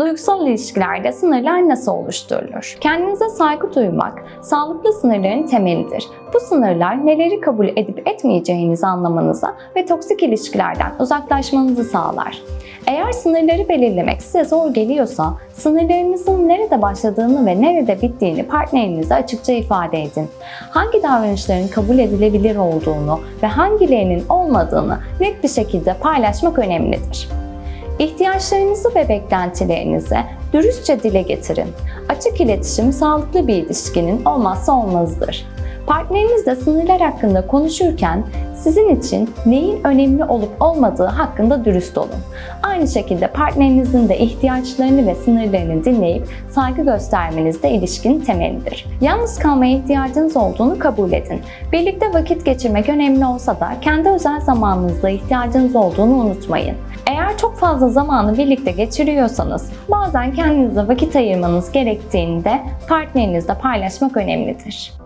Duygusal ilişkilerde sınırlar nasıl oluşturulur? Kendinize saygı duymak, sağlıklı sınırların temelidir. Bu sınırlar neleri kabul edip etmeyeceğinizi anlamanıza ve toksik ilişkilerden uzaklaşmanızı sağlar. Eğer sınırları belirlemek size zor geliyorsa, sınırlarınızın nerede başladığını ve nerede bittiğini partnerinize açıkça ifade edin. Hangi davranışların kabul edilebilir olduğunu ve hangilerinin olmadığını net bir şekilde paylaşmak önemlidir. İhtiyaçlarınızı ve beklentilerinizi dürüstçe dile getirin. Açık iletişim sağlıklı bir ilişkinin olmazsa olmazıdır. Partnerinizle sınırlar hakkında konuşurken sizin için neyin önemli olup olmadığı hakkında dürüst olun. Aynı şekilde partnerinizin de ihtiyaçlarını ve sınırlarını dinleyip saygı göstermeniz de ilişkinin temelidir. Yalnız kalmaya ihtiyacınız olduğunu kabul edin. Birlikte vakit geçirmek önemli olsa da kendi özel zamanınızda ihtiyacınız olduğunu unutmayın. Eğer çok fazla zamanı birlikte geçiriyorsanız bazen kendinize vakit ayırmanız gerektiğinde partnerinizle paylaşmak önemlidir.